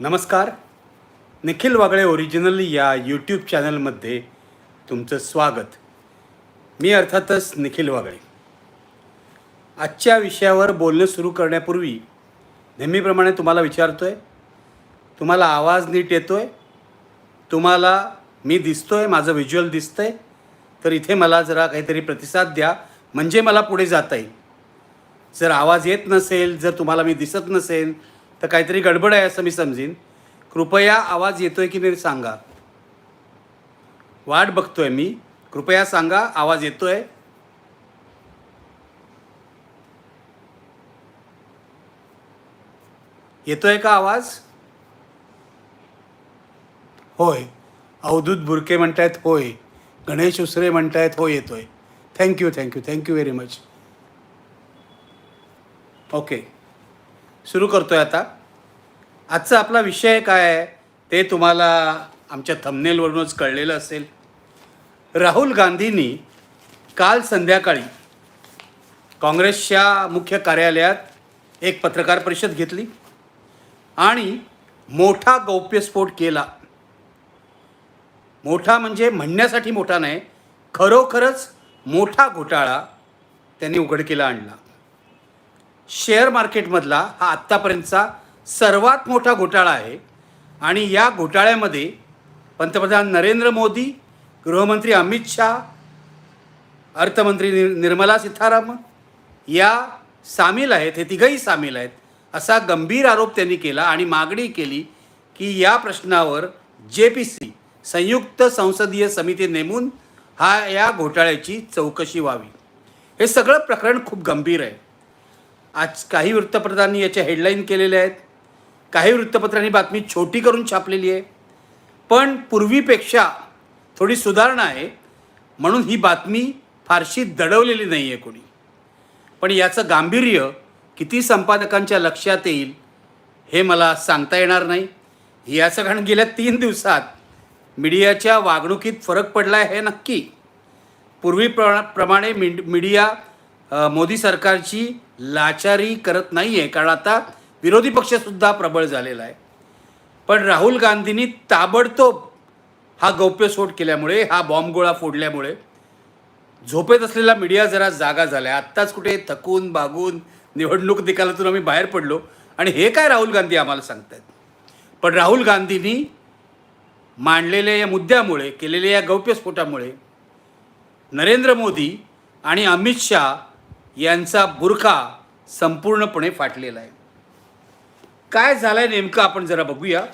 नमस्कार. निखिल वागळे ओरिजिनल या यूट्यूब चॅनलमध्ये तुमचं स्वागत. मी अर्थातच निखिल वागळे. आजच्या विषयावर बोलणं सुरू करण्यापूर्वी नेहमीप्रमाणे तुम्हाला विचारतो आहे तुम्हाला आवाज नीट येतो आहे तुम्हाला मी दिसतो आहे माझं व्हिज्युअल दिसतं आहे तर इथे मला जरा काहीतरी प्रतिसाद द्या. म्हणजे मला पुढे जाता येईल. जर आवाज येत नसेल जर तुम्हाला मी दिसत नसेल तर काहीतरी गडबड आहे असं मी समजीन. कृपया आवाज येतोय की नाही सांगा. वाट बघतोय मी. कृपया सांगा आवाज येतोय? येतोय का आवाज? होय. अवधूत बुरके म्हणतायत होय. गणेश उसरे म्हणतायत हो येतोय. Thank you thank you thank you very much okay सुरू करतोय आता. आजचा आपला विषय काय आहे ते तुम्हाला आमच्या थंबनेलवरूनच कळलेलं असेल. राहुल गांधींनी काल संध्याकाळी काँग्रेसच्या मुख्य कार्यालयात एक पत्रकार परिषद घेतली आणि मोठा गौप्यस्फोट केला. मोठा म्हणजे म्हणण्यासाठी मोठा नाही खरोखरच मोठा घोटाळा त्यांनी उघडकीला आणला. शेअर मार्केटमधला हा आत्तापर्यंतचा सर्वात मोठा घोटाळा आहे. आणि या घोटाळ्यामध्ये पंतप्रधान नरेंद्र मोदी गृहमंत्री अमित शहा अर्थमंत्री निर निर्मला सीतारामन या सामील आहेत हे तिघंही सामील आहेत असा गंभीर आरोप त्यांनी केला आणि मागणी केली की या प्रश्नावर जे पी सी संयुक्त संसदीय समिती नेमून हा या घोटाळ्याची चौकशी व्हावी. हे सगळं प्रकरण खूप गंभीर आहे. आज काही वृत्तपत्रांनी याच्या हेडलाईन केलेल्या आहेत. काही वृत्तपत्रांनी बातमी छोटी करून छापलेली आहे. पण पूर्वीपेक्षा थोडी सुधारणा आहे. म्हणून ही बातमी फारशी दडवलेली नाही आहे कोणी. पण याचं गांभीर्य किती संपादकांच्या लक्षात येईल हे मला सांगता येणार नाही. याचं कारण गेल्या तीन दिवसात मीडियाच्या वागणुकीत फरक पडला आहे हे नक्की. पूर्वी प्र प्रमाणे मिड मीडिया मोदी सरकारची लाचारी करत नाही आहे कारण आता विरोधी पक्षसुद्धा प्रबळ झालेला आहे. पण राहुल गांधींनी ताबडतोब हा गौप्यस्फोट केल्यामुळे हा बॉम्बगोळा फोडल्यामुळे झोपेत असलेला मीडिया जरा जागा झाला आहे आत्ताच कुठे थकून भागून निवडणूक निकालातून आम्ही बाहेर पडलो. आणि हे काय राहुल गांधी आम्हाला सांगतायत? पण राहुल गांधींनी मांडलेल्या या मुद्द्यामुळे केलेल्या या गौप्यस्फोटामुळे नरेंद्र मोदी आणि अमित शहा यांचा बुरखा संपूर्णपणे फाटलेला आहे. काय झालंय नेमकं आपण जरा बघूया.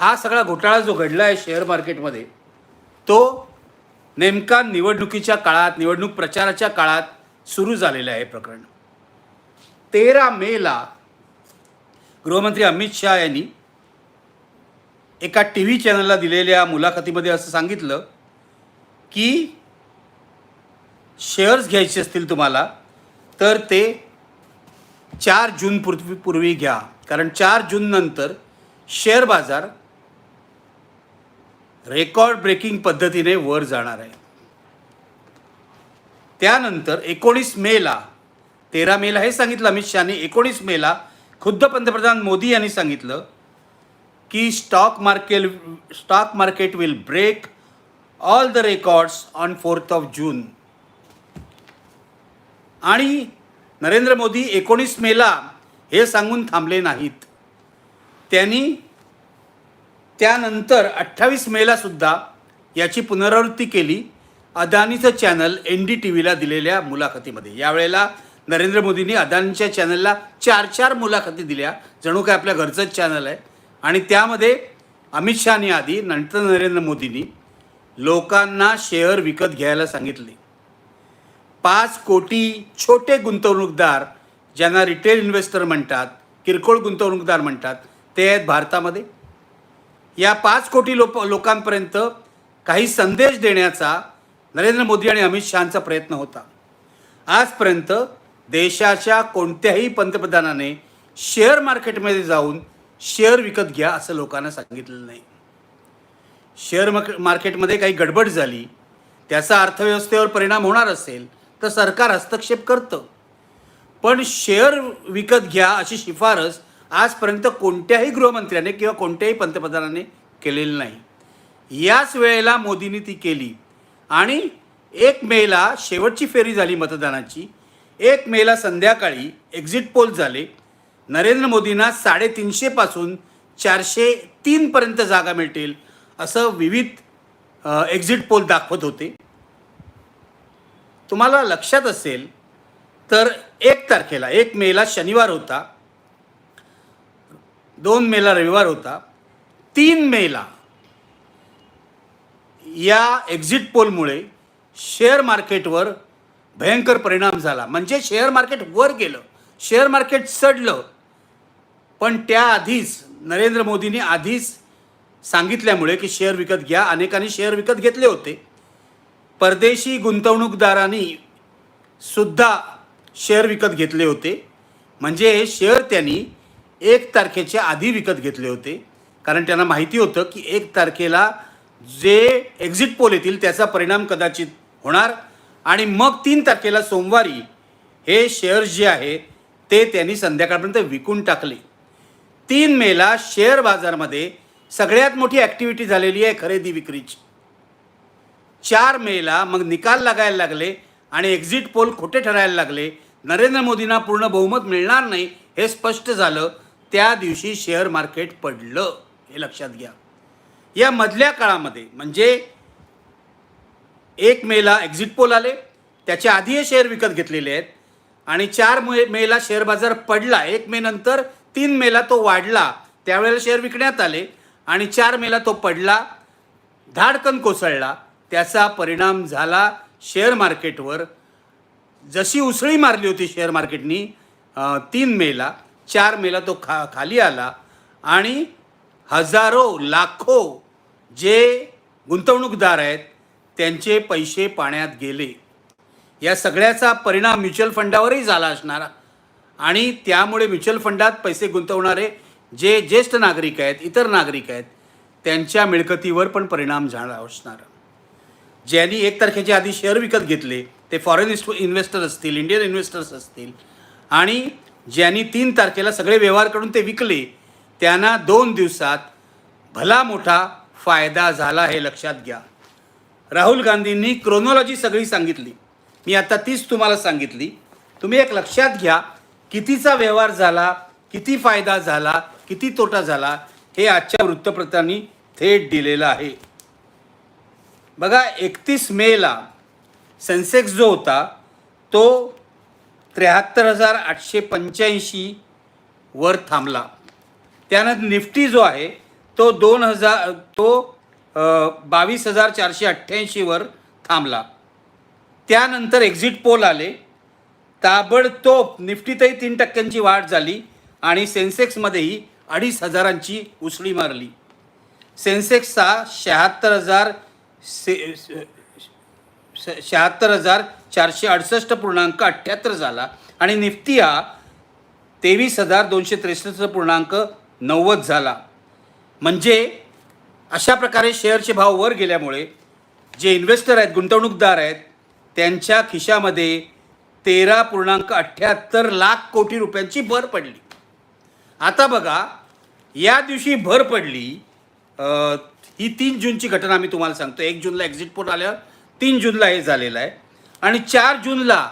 हा सगळा घोटाळा जो घडला आहे शेअर मार्केटमध्ये तो नेमका निवडणुकीच्या काळात निवडणूक प्रचाराच्या काळात सुरू झालेलं आहे प्रकरण. तेरा मेला गृहमंत्री अमित शहा यांनी एका टी व्ही चॅनलला दिलेल्या मुलाखतीमध्ये असं सांगितलं की शेअर्स घ्यायचे असतील तुम्हाला तर ते चार जून पूर्वी पूर्वी घ्या. कारण चार जून नंतर शेअर बाजार रेकॉर्ड ब्रेकिंग पद्धतीने वर जाणार आहे. त्यानंतर एकोणीस मेला तेरा मेला हे सांगितलं अमित शहाने एकोणीस मेला खुद्द पंतप्रधान मोदी यांनी सांगितलं की stock market stock market will break all the records on fourth of June आणि नरेंद्र मोदी एकोणीस मेला हे सांगून थांबले नाहीत. त्यांनी त्यानंतर अठ्ठावीस मेला सुद्धा याची पुनरावृत्ती केली अदानीचं चॅनल एन डी टी व्हीला दिलेल्या मुलाखतीमध्ये. यावेळेला नरेंद्र मोदींनी अदानीच्या चॅनलला चार चार मुलाखती दिल्या. जणू काय आपल्या घरचंच चॅनल आहे. आणि त्यामध्ये अमित शहानी आधी नंतर नरेंद्र मोदींनी लोकांना शेअर विकत घ्यायला सांगितले. पाच कोटी छोटे गुंतवणूकदार ज्यांना रिटेल इन्व्हेस्टर म्हणतात किरकोळ गुंतवणूकदार म्हणतात ते आहेत भारतामध्ये. या पाच कोटी लोक लोकांपर्यंत काही संदेश देण्याचा नरेंद्र मोदी आणि अमित शहाचा प्रयत्न होता. आजपर्यंत देशाच्या कोणत्याही पंतप्रधानाने शेअर मार्केटमध्ये जाऊन शेअर विकत घ्या असं लोकांना सांगितलेलं नाही. शेअर मार्केटमध्ये काही गडबड झाली त्याचा अर्थव्यवस्थेवर परिणाम होणार असेल तर सरकार हस्तक्षेप करतं. पण शेअर विकत घ्या अशी शिफारस आजपर्यंत कोणत्याही गृहमंत्र्याने किंवा कोणत्याही पंतप्रधानाने केलेलं नाही. याच वेळेला मोदींनी ती केली. आणि एक मेला शेवटची फेरी झाली मतदानाची. एक मेला संध्याकाळी एक्झिट पोल झाले. नरेंद्र मोदींना साडेतीनशेपासून चारशे तीनपर्यंत जागा मिळतील असं विविध एक्झिट पोल दाखवत होते. तुम्हाला लक्षात असेल तर एक तारखेला एक मेला शनिवार होता. दोन मेला रविवार होता. तीन मेला या एक्झिट पोलमुळे शेअर मार्केटवर भयंकर परिणाम झाला. म्हणजे शेअर मार्केट वर गेलं. शेअर मार्केट चढलं पण त्याआधीच नरेंद्र मोदींनी आधीच सांगितल्यामुळे की शेअर विकत घ्या. अनेकांनी शेअर विकत घेतले होते. परदेशी गुंतवणूकदारांनी सुद्धा शेअर विकत घेतले होते. म्हणजे हे शेअर त्यांनी एक तारखेच्या आधी विकत घेतले होते. कारण त्यांना माहिती होतं की एक तारखेला जे एक्झिट पोल येतील त्याचा परिणाम कदाचित होणार. आणि मग तीन तारखेला सोमवारी हे शेअर्स जे आहे ते त्यांनी संध्याकाळपर्यंत विकून टाकले. तीन मेला शेअर बाजारमध्ये सगळ्यात मोठी ॲक्टिव्हिटी झालेली आहे खरेदी विक्रीची. चार मेला मग निकाल लागायला लागले आणि एक्झिट पोल खोटे ठरायला लागले. नरेंद्र मोदींना पूर्ण बहुमत मिळणार नाही हे स्पष्ट झालं. त्या दिवशी शेअर मार्केट पडलं. हे लक्षात घ्या. या मधल्या काळामध्ये म्हणजे एक मेला एक्झिट पोल आले. त्याच्या आधी हे शेअर विकत घेतलेले आहेत. आणि चार मे मेला शेअर बाजार पडला. एक मे नंतर तीन मेला तो वाढला. त्यावेळेला शेअर विकण्यात आले. आणि चार मेला तो पडला. धाडकन कोसळला. त्याचा परिणाम झाला शेअर मार्केटवर जशी उसळी मारली होती शेअर मार्केटनी तीन मेला चार मेला तो खा खाली आला आणि हजारो लाखो जे गुंतवणूकदार आहेत त्यांचे पैसे पाण्यात गेले. या सगळ्याचा परिणाम म्युच्युअल फंडावरही झाला असणार आणि त्यामुळे म्युच्युअल फंडात पैसे गुंतवणारे जे ज्येष्ठ नागरिक आहेत इतर नागरिक आहेत त्यांच्या मिळकतीवर पण परिणाम झाला असणार. ज्यांनी एक तारखेच्या आधी शेअर विकत घेतले ते फॉरेन इन्व्हेस्टर असतील इंडियन इन्व्हेस्टर्स असतील आणि ज्यांनी तीन तारखेला सगळे व्यवहार करून ते विकले त्यांना दोन दिवसात भला मोठा फायदा झाला हे लक्षात घ्या. राहुल गांधींनी क्रोनॉलॉजी सगळी सांगितली. मी आता तीच तुम्हाला सांगितली. तुम्ही एक लक्षात घ्या कितीचा व्यवहार झाला किती फायदा झाला किती तोटा झाला हे आजच्या वृत्तपत्रांनी थेट दिलेलं आहे. बघा एकतीस मेला सेन्सेक्स जो होता तो त्र्याहत्तर हजार आठशे पंच्याऐंशी वर थांबला. त्यानंतर निफ्टी जो आहे तो दोन हजार तो बावीस हजार चारशे अठ्ठ्याऐंशीवर थांबला. त्यानंतर एक्झिट पोल आले. ताबडतोब निफ्टीतही तीन टक्क्यांची वाढ झाली आणि सेन्सेक्समध्येही अडीच हजारांची उसळी मारली. सेन्सेक्सचा शहात्तर हजार से श- शहात्तर हजार चारशे अडसष्ट पूर्णांक अठ्ठ्याहत्तर झाला. आणि निफ्टी हा तेवीस हजार दोनशे त्रेसष्ट पूर्णांक नव्वद झाला. म्हणजे अशा प्रकारे शेअरचे भाव वर गेल्यामुळे जे इन्व्हेस्टर आहेत गुंतवणूकदार आहेत त्यांच्या खिशामध्ये तेरा पूर्णांक अठ्ठ्याहत्तर लाख कोटी रुपयांची भर पडली. आता बघा या दिवशी भर पडली ही तीन जूनची घटना मी तुम्हाला सांगतो. एक जूनला एक्झिट पोल आल्यावर तीन जूनला हे झालेलं आहे. आणि चार जूनला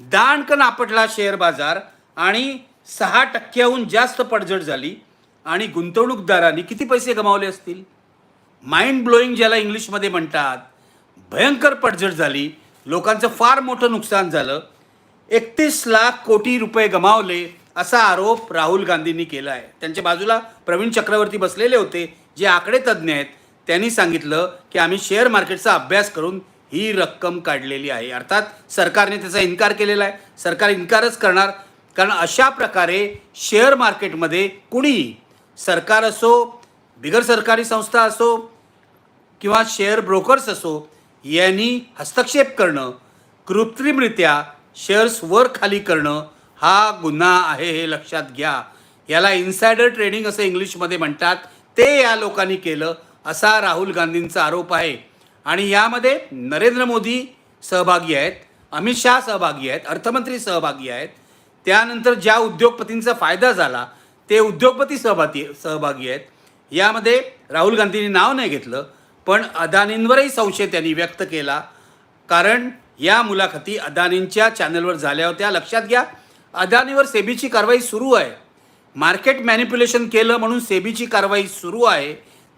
दाणकन आपटला शेअर बाजार आणि सहा टक्क्याहून जास्त पडझड झाली. आणि गुंतवणूकदारांनी किती पैसे गमावले असतील? माइंड ब्लोईंग ज्याला इंग्लिशमध्ये म्हणतात भयंकर पडझड झाली. लोकांचं फार मोठं नुकसान झालं. एकतीस लाख कोटी रुपये गमावले असा आरोप राहुल गांधींनी केला आहे. त्यांच्या बाजूला प्रवीण चक्रवर्ती बसलेले होते जे आकडे तज्ज्ञ आहेत. त्यांनी सांगितलं की आम्ही शेअर मार्केटचा अभ्यास करून ही रक्कम काढलेली आहे. अर्थात सरकारने त्याचा इन्कार केलेला आहे. सरकार इन्कारच करणार. कारण अशा प्रकारे शेअर मार्केटमध्ये कुणीही सरकार असो बिगर सरकारी संस्था असो किंवा शेअर ब्रोकर्स असो यांनी हस्तक्षेप करणं कृत्रिमरित्या शेअर्स वर खाली करणं हा गुन्हा आहे हे लक्षात घ्या. याला इन्सायडर ट्रेडिंग असं इंग्लिशमध्ये म्हणतात. ते या लोकांनी केलं. असा राहुल गांधींचा आरोप आहे. आणि यामध्ये नरेंद्र मोदी सहभागी आहेत अमित शहा सहभागी आहेत अर्थमंत्री सहभागी आहेत. त्यानंतर ज्या उद्योगपतींचा फायदा झाला ते उद्योगपती सहभागी सहभागी आहेत. यामध्ये राहुल गांधींनी नाव नाही घेतलं पण अदानींवरही संशय त्यांनी व्यक्त केला. कारण या मुलाखती अदानींच्या चॅनलवर झाल्या होत्या. लक्षात घ्या अदानीवर सेबीची कारवाई सुरू आहे. मार्केट मॅनिप्युलेशन केलं म्हणून सेबीची कारवाई सुरू आहे.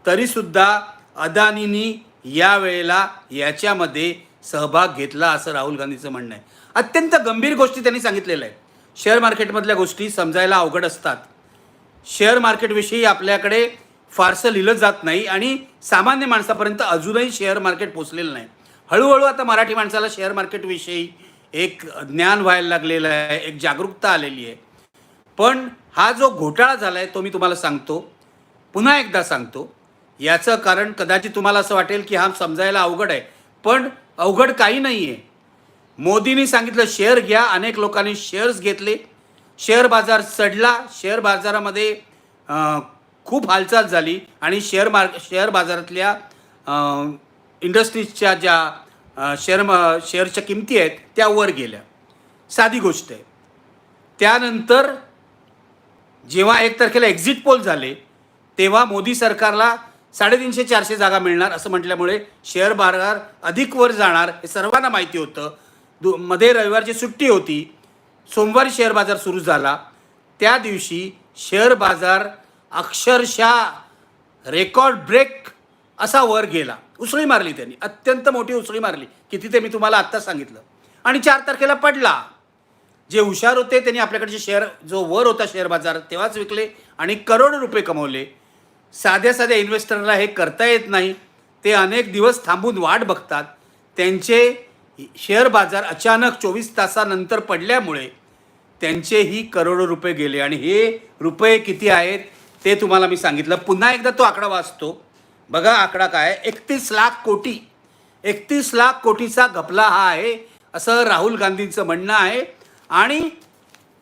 तरीसुद्धा अदानींनी यावेळेला याच्यामध्ये सहभाग घेतला असं राहुल गांधीचं म्हणणं आहे. अत्यंत गंभीर गोष्टी त्यांनी सांगितलेल्या आहेत. शेअर मार्केटमधल्या गोष्टी समजायला अवघड असतात. शेअर मार्केटविषयी आपल्याकडे फारसं लिहिलं जात नाही आणि सामान्य माणसापर्यंत अजूनही शेअर मार्केट पोचलेलं नाही. हळूहळू आता मराठी माणसाला शेअर मार्केटविषयी एक ज्ञान व्हायला लागलेलं आहे एक जागरूकता आलेली आहे. पण हा जो घोटाळा झाला आहे तो मी तुम्हाला सांगतो. पुन्हा एकदा सांगतो. याचं कारण कदाचित तुम्हाला असं वाटेल की हा समजायला अवघड आहे. पण अवघड काही नाही आहे मोदींनी सांगितलं शेअर घ्या. अनेक लोकांनी शेअर्स घेतले. शेअर बाजार चढला शेअर बाजारामध्ये खूप हालचाल झाली आणि शेअर मार्क शेअर बाजारातल्या इंडस्ट्रीजच्या ज्या शेअर म- शेअरच्या किमती आहेत त्या वर गेल्या. साधी गोष्ट आहे. त्यानंतर जेव्हा एक तारखेला एक्झिट पोल झाले तेव्हा मोदी सरकारला साडेतीनशे चारशे जागा मिळणार असं म्हटल्यामुळे शेअर बाजार अधिक वर जाणार हे सर्वांना माहिती होतं. दु मध्ये रविवारची सुट्टी होती. सोमवारी शेअर बाजार सुरू झाला. त्या दिवशी शेअर बाजार अक्षरशः रेकॉर्ड ब्रेक असा वर गेला. उसळी मारली त्यांनी. अत्यंत मोठी उसळी मारली किती ते मी तुम्हाला आत्ता सांगितलं. आणि चार तारखेला पडला. जे हुशार होते त्यांनी आपल्याकडचे शेअर जो वर होता शेअर बाजार तेव्हाच विकले आणि करोडो रुपये कमवले. साध्या साध्या इन्व्हेस्टरला हे करता येत नाही. ते अनेक दिवस थांबून वाट बघतात. त्यांचे शेअर बाजार अचानक चोवीस तासानंतर पडल्यामुळे त्यांचेही करोडो रुपये गेले. आणि हे रुपये किती आहेत ते तुम्हाला मी सांगितलं. पुन्हा एकदा तो आकडा वाचतो. बघा आकडा काय एकतीस लाख कोटी. एकतीस लाख कोटीचा घपला हा आहे. असं राहुल गांधींचं म्हणणं आहे. आणि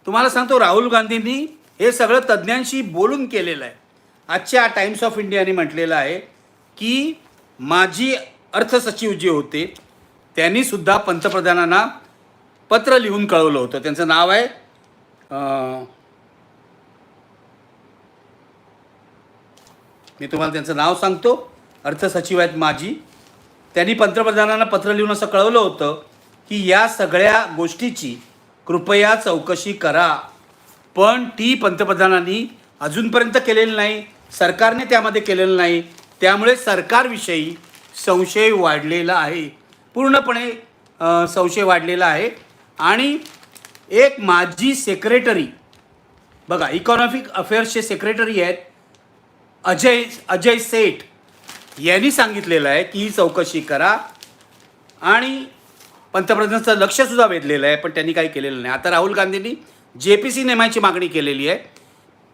तुम्हाला सांगतो राहुल गांधींनी हे सगळं तज्ज्ञांशी बोलून केलेलं आहे. आजच्या टाइम्स ऑफ इंडियाने म्हटलेलं आहे की माजी अर्थसचिव जे होते त्यांनी सुद्धा पंतप्रधानांना पत्र लिहून कळवलं होतं. त्यांचं नाव आहे मी तुम्हाला त्यांचं नाव सांगतो. अर्थसचिव आहेत माजी. त्यांनी पंतप्रधानांना पत्र लिहून असं कळवलं होतं की या सगळ्या गोष्टीची कृपया चौकशी करा. पण ती पंतप्रधानांनी अजूनपर्यंत केलेलं नाही. सरकारने त्यामध्ये केलेलं नाही. त्यामुळे सरकारविषयी संशय वाढलेला आहे. पूर्णपणे संशय वाढलेला आहे. आणि एक माजी सेक्रेटरी बघा इकॉनॉमिक अफेअर्सचे सेक्रेटरी आहेत. अजय अजय सेठ यांनी सांगितलेलं आहे की ही चौकशी करा. आणि पंतप्रधानांचं लक्षसुद्धा वेधलेलं आहे पण त्यांनी काही केलेलं नाही. आता राहुल गांधींनी जे पी सी नेमायची मागणी केलेली आहे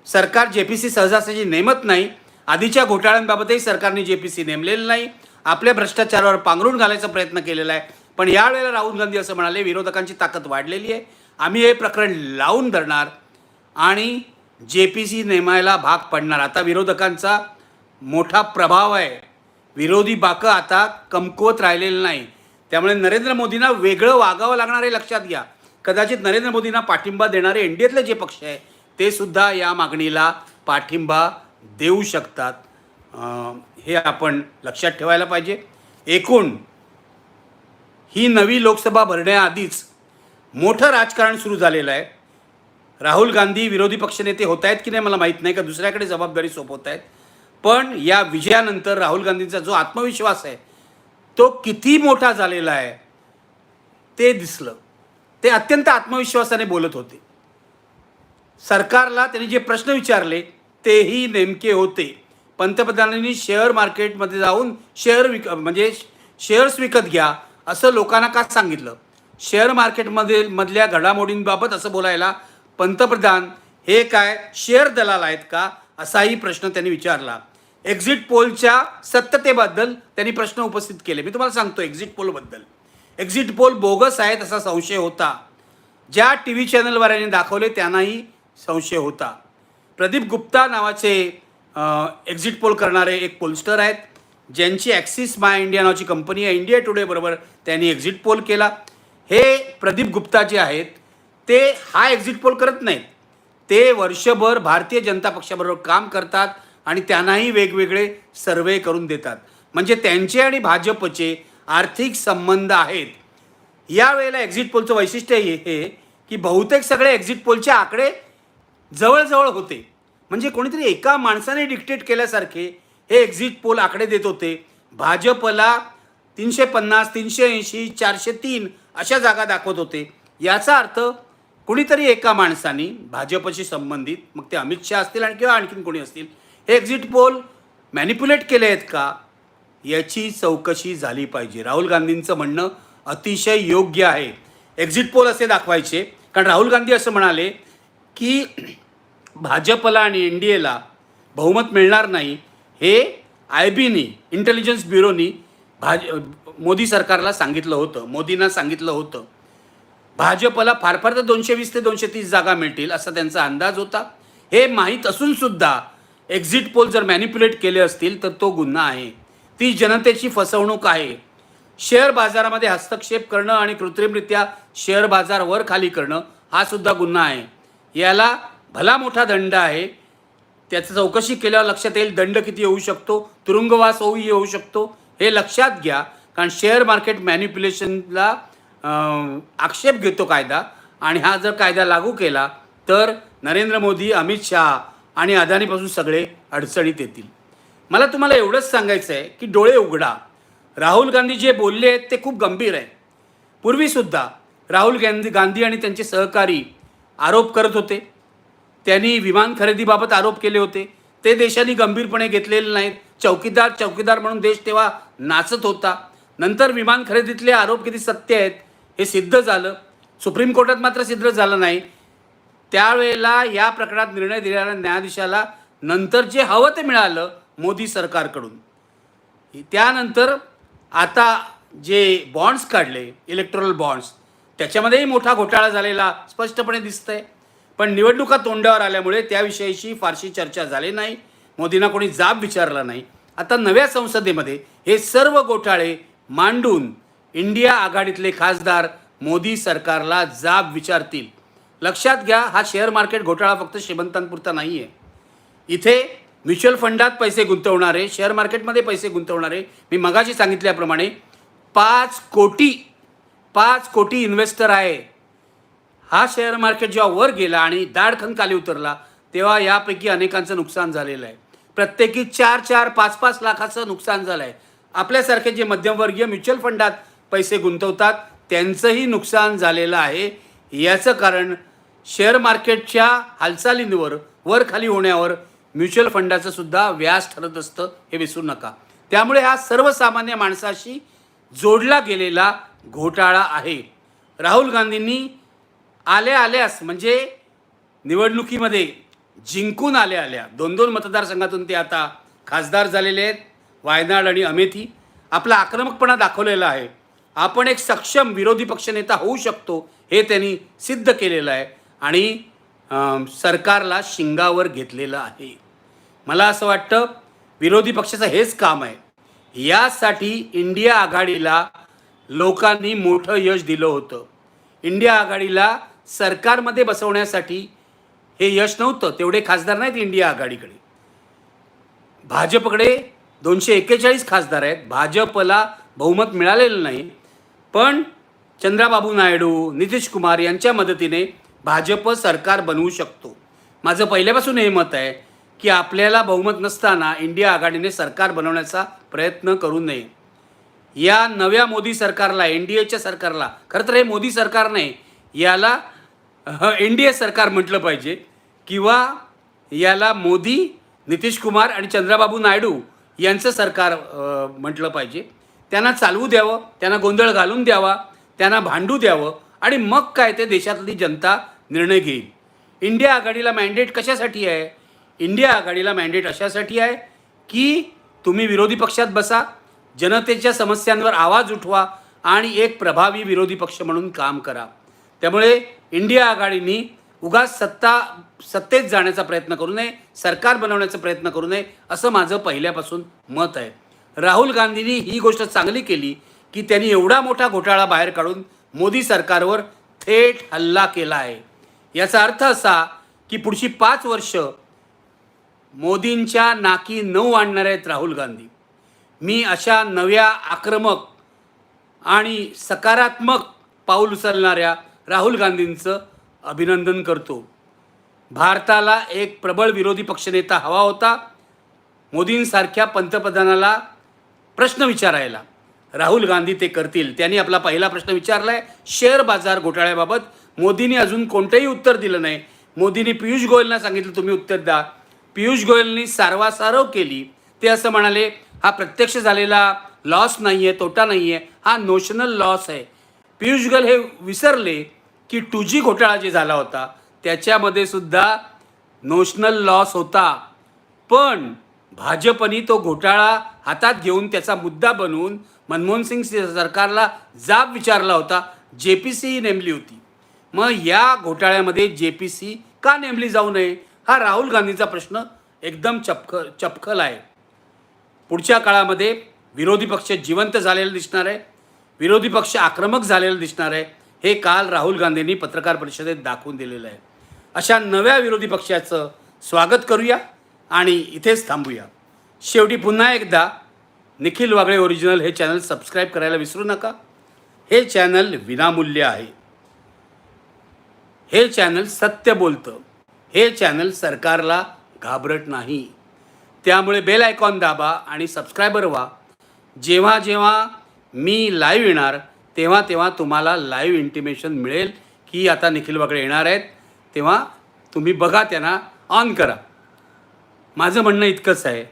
सरकार जे पी सी सहजासहजी नेमत नाही. आधीच्या घोटाळ्यांबाबतही सरकारने जे पी सी नेमलेलं नाही. आपल्या भ्रष्टाचारावर पांघरून घालायचा प्रयत्न केलेला आहे. पण यावेळेला राहुल गांधी असं म्हणाले विरोधकांची ताकद वाढलेली आहे. आम्ही हे प्रकरण लावून धरणार आणि जे पी सी नेमायला भाग पडणार. आता विरोधकांचा मोठा प्रभाव आहे. विरोधी बाकं आता कमकुवत राहिलेलं नाही. त्यामुळे नरेंद्र मोदींना वेगळं वागावं लागणार आहे लक्षात घ्या. कदाचित नरेंद्र मोदींना पाठिंबा देणारे एनडीएतले जे पक्ष आहे ते सुद्धा या मागणीला पाठिंबा देऊ शकतात. हे आपण लक्षात ठेवायला पाहिजे. एकूण ही नवी लोकसभा भरण्याआधीच मोठं राजकारण सुरू झालेलं आहे. राहुल गांधी विरोधी पक्षनेते होत आहेत की नाही मला माहीत नाही का दुसऱ्याकडे जबाबदारी सोपवत आहेत. पण या विजयानंतर राहुल गांधींचा जो आत्मविश्वास आहे तो किती मोठा झालेला आहे ते दिसलं. ते अत्यंत आत्मविश्वासाने बोलत होते. सरकारला त्यांनी जे प्रश्न विचारले तेही नेमके होते. पंतप्रधानांनी शेअर मार्केटमध्ये जाऊन शेअर विक म्हणजे शेअर्स विकत घ्या असं लोकांना का सांगितलं? शेअर मार्केटमध्ये मधल्या घडामोडींबाबत असं बोलायला पंतप्रधान हे काय शेअर दलाल आहेत का? असाही प्रश्न त्यांनी विचारला. एक्झिट पोलच्या सत्यतेबद्दल त्यांनी प्रश्न उपस्थित केले. मी तुम्हाला सांगतो एक्झिट पोलबद्दल एक्झिट पोल बोगस आहेत असा संशय होता. ज्या टी व्ही चॅनलवाल्यांनी दाखवले त्यांनाही संशय होता. प्रदीप गुप्ता नावाचे एक्झिट पोल करणारे एक पोलस्टर आहेत. ज्यांची ॲक्सिस माय इंडिया नावाची कंपनी आहे इंडिया टुडे बरोबर त्यांनी एक्झिट पोल केला. हे प्रदीप गुप्ता जे आहेत ते हा एक्झिट पोल करत नाहीत. ते वर्षभर भारतीय जनता पक्षाबरोबर काम करतात आणि त्यांनाही वेगवेगळे सर्वे करून देतात. म्हणजे त्यांचे आणि भाजपचे आर्थिक संबंध आहेत. या वेळेला एक्झिट पोलचं वैशिष्ट्य हे हे की बहुतेक सगळे एक्झिट पोलचे आकडे जवळजवळ होते. म्हणजे कोणीतरी एका माणसाने डिक्टेट केल्यासारखे हे एक्झिट पोल आकडे देत होते. भाजपला तीनशे पन्नास तीनशे ऐंशी चारशे तीन अशा जागा दाखवत होते. याचा अर्थ कुणीतरी एका माणसाने भाजपशी संबंधित मग ते अमित शहा असतील आणि किंवा आणखीन कोणी असतील हे एक्झिट पोल मॅनिप्युलेट केले आहेत का? याची चौकशी झाली पाहिजे. राहुल गांधींचं म्हणणं अतिशय योग्य आहे. एक्झिट पोल असे दाखवायचे. कारण राहुल गांधी असं म्हणाले की भाजपला आणि एन डी एला बहुमत मिळणार नाही हे आय बीनी इंटेलिजन्स ब्युरोनी भाज मोदी सरकारला सांगितलं होतं मोदींना सांगितलं होतं. भाजपला फार फार तर दोनशे वीस ते दोनशे तीस जागा मिळतील असा त्यांचा अंदाज होता. हे माहीत असूनसुद्धा एक्झिट पोल जर मॅनिप्युलेट केले असतील तर तो गुन्हा आहे. ती जनतेची फसवणूक आहे. शेअर बाजारामध्ये हस्तक्षेप करणं आणि कृत्रिमरित्या शेअर बाजार वर खाली करणं हा सुद्धा गुन्हा आहे. याला भला मोठा दंड आहे. त्याचं चौकशी केल्यावर लक्षात येईल दंड किती येऊ शकतो तुरुंगवास होऊ येऊ शकतो. हे लक्षात घ्या कारण शेअर मार्केट मॅन्युप्युलेशनला आक्षेप घेतो कायदा. आणि हा जर कायदा लागू केला तर नरेंद्र मोदी अमित शहा आणि अदानीपासून सगळे अडचणीत येतील. मला तुम्हाला एवढंच सांगायचं आहे की डोळे उघडा. राहुल गांधी जे बोलले आहेत ते खूप गंभीर आहे. पूर्वीसुद्धा राहुल गांधी गांधी आणि त्यांचे सहकारी आरोप करत होते. त्यांनी विमान खरेदीबाबत आरोप केले होते. ते देशांनी गंभीरपणे घेतलेले नाहीत. चौकीदार चौकीदार म्हणून देश तेव्हा नाचत होता. नंतर विमान खरेदीतले आरोप किती सत्य आहेत हे सिद्ध झालं. सुप्रीम कोर्टात मात्र सिद्ध झालं नाही. त्यावेळेला या प्रकरणात निर्णय दिलेल्या न्यायाधीशाला नंतर जे हवं ते मिळालं मोदी सरकारकडून. त्यानंतर आता जे बॉन्ड्स काढले इलेक्ट्रॉल बॉन्ड्स त्याच्यामध्येही मोठा घोटाळा झालेला स्पष्टपणे दिसतंय. पण निवडणुका तोंडावर आल्यामुळे त्याविषयीची फारशी चर्चा झाली नाही. मोदींना कोणी जाब विचारला नाही. आता नव्या संसदेमध्ये हे सर्व घोटाळे मांडून इंडिया आघाडीतले खासदार मोदी सरकारला जाब विचारतील. लक्षात घ्या हा शेअर मार्केट घोटाळा फक्त श्रीमंतांपुरता नाही आहे इथे म्युच्युअल फंडात पैसे गुंतवणारे शेअर मार्केटमध्ये पैसे गुंतवणारे मी मगाशी सांगितल्याप्रमाणे पाच कोटी पाच कोटी इन्व्हेस्टर आहे. हा शेअर मार्केट जेव्हा वर गेला आणि दाडखन खाली उतरला तेव्हा यापैकी अनेकांचं नुकसान झालेलं आहे. प्रत्येकी चार चार पाच पाच लाखाचं नुकसान झालं आहे आपल्यासारखे जे मध्यमवर्गीय म्युच्युअल फंडात पैसे गुंतवतात त्यांचंही नुकसान झालेलं आहे. याचं कारण शेअर मार्केटच्या हालचालींवर वर खाली होण्यावर म्युच्युअल फंडाचं सुद्धा व्याज ठरत असतं हे विसरू नका. त्यामुळे हा सर्वसामान्य माणसाशी जोडला गेलेला घोटाळा आहे. राहुल गांधींनी आल्या आल्यास म्हणजे निवडणुकीमध्ये जिंकून आल्या आल्या दोन दोन मतदारसंघातून ते आता खासदार झालेले आहेत वायनाड आणि अमेठी. आपला आक्रमकपणा दाखवलेला आहे. आपण एक सक्षम विरोधी पक्षनेता होऊ शकतो हे त्यांनी सिद्ध केलेलं आहे आणि सरकारला शिंगावर घेतलेलं आहे. मला असं वाटतं विरोधी पक्षाचं हेच काम आहे. यासाठी इंडिया आघाडीला लोकांनी मोठं यश दिलं होतं. इंडिया आघाडीला सरकारमध्ये बसवण्यासाठी हे यश नव्हतं. तेवढे खासदार नाहीत इंडिया आघाडीकडे. भाजपकडे दोनशे एक्केचाळीस खासदार आहेत. भाजपला बहुमत मिळालेलं नाही. पण चंद्राबाबू नायडू नितीश कुमार यांच्या मदतीने भाजप सरकार बनवू शकतो. माझं पहिल्यापासून हे मत आहे. की आपल्याला बहुमत नसताना इंडिया आघाडीने सरकार बनवण्याचा प्रयत्न करू नये. या नव्या मोदी सरकारला एन डी एच्या सरकारला खरं तर हे मोदी सरकार नाही याला एन डी ए सरकार म्हटलं पाहिजे किंवा याला मोदी नितीश कुमार आणि चंद्राबाबू नायडू यांचं सरकार म्हटलं पाहिजे. त्यांना चालवू द्यावं त्यांना गोंधळ घालून द्यावा त्यांना भांडू द्यावं आणि मग काय ते देशातली जनता निर्णय घेईल. इंडिया आघाडीला मॅन्डेट कशासाठी आहे? इंडिया आघाडीला मॅन्डेट अशासाठी आहे की तुम्ही विरोधी पक्षात बसा जनतेच्या समस्यांवर आवाज उठवा आणि एक प्रभावी विरोधी पक्ष म्हणून काम करा. त्यामुळे इंडिया आघाडीनी उगाच सत्ता सत्तेत जाण्याचा प्रयत्न करू नये सरकार बनवण्याचा प्रयत्न करू नये असं माझं पहिल्यापासून मत आहे. राहुल गांधींनी ही गोष्ट चांगली केली की त्यांनी एवढा मोठा घोटाळा बाहेर काढून मोदी सरकारवर थेट हल्ला केला आहे. याचा अर्थ असा की पुढची पाच वर्ष मोदींच्या नाकी नऊ आणणार आहेत राहुल गांधी. मी अशा नव्या आक्रमक आणि सकारात्मक पाऊल उचलणाऱ्या राहुल गांधींचं अभिनंदन करतो. भारताला एक प्रबळ विरोधी पक्षनेता हवा होता. मोदींसारख्या पंतप्रधानाला प्रश्न विचारायला. राहुल गांधी ते करतील. त्यांनी आपला पहिला प्रश्न विचारला आहे शेअर बाजार घोटाळ्याबाबत. मोदींनी अजून कोणतंही उत्तर दिलं नाही. मोदींनी पियुष गोयलना सांगितलं तुम्ही उत्तर द्या. पियुष गोयलनी सारवासारव केली. ते असं म्हणाले हा प्रत्यक्ष झालेला लॉस नाही आहे तोटा नाही आहे हा नोशनल लॉस आहे. पियुष गोयल हे विसरले की टू जी घोटाळा जे झाला होता त्याच्यामध्ये सुद्धा नोशनल लॉस होता. पण भाजपनी तो घोटाळा हातात घेऊन त्याचा मुद्दा बनवून मनमोहन सिंग सरकारला जाब विचारला होता. जे पी सी नेमली होती. मग या घोटाळ्यामध्ये जे पी सी का नेमली जाऊ नये? हा राहुल गांधीचा प्रश्न एकदम चपख चपखल आहे. पुढच्या काळामध्ये विरोधी पक्ष जिवंत झालेलं दिसणार आहे. विरोधी पक्ष आक्रमक झालेलं दिसणार आहे. हे काल राहुल गांधींनी पत्रकार परिषदेत दाखवून दिलेलं आहे. अशा नव्या विरोधी पक्षाचं स्वागत करूया आणि इथेच थांबूया. शेवटी पुन्हा एकदा निखिल वागळे ओरिजिनल हे चॅनल सबस्क्राईब करायला विसरू नका. हे चॅनल विनामूल्य आहे. हे चॅनल सत्य बोलतं. हे चॅनल सरकारला घाबरत नाही. त्यामुळे बेल आयकॉन दाबा आणि सबस्क्रायबर व्हा. जेव्हा जेव्हा मी लाईव्ह येणार तेव्हा तेव्हा तुम्हाला लाईव्ह इंटिमेशन मिळेल की आता निखिल वागळे येणार आहेत. तेव्हा तुम्ही बघा त्यांना ऑन करा. माझं म्हणणं इतकंच आहे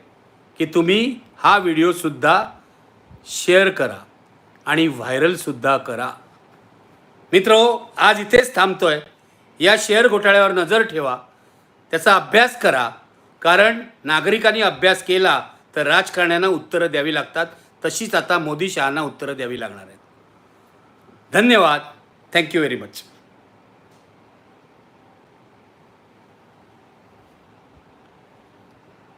की तुम्ही हा व्हिडिओसुद्धा शेअर करा आणि व्हायरलसुद्धा करा. मित्र आज इथेच थांबतो आहे या शेअर घोटाळ्यावर नजर ठेवा. त्याचा अभ्यास करा. कारण नागरिकांनी अभ्यास केला तर राजकारण्यांना उत्तरं द्यावी लागतात. तशीच आता मोदी शहाना उत्तरं द्यावी लागणार आहेत. धन्यवाद. Thank you very much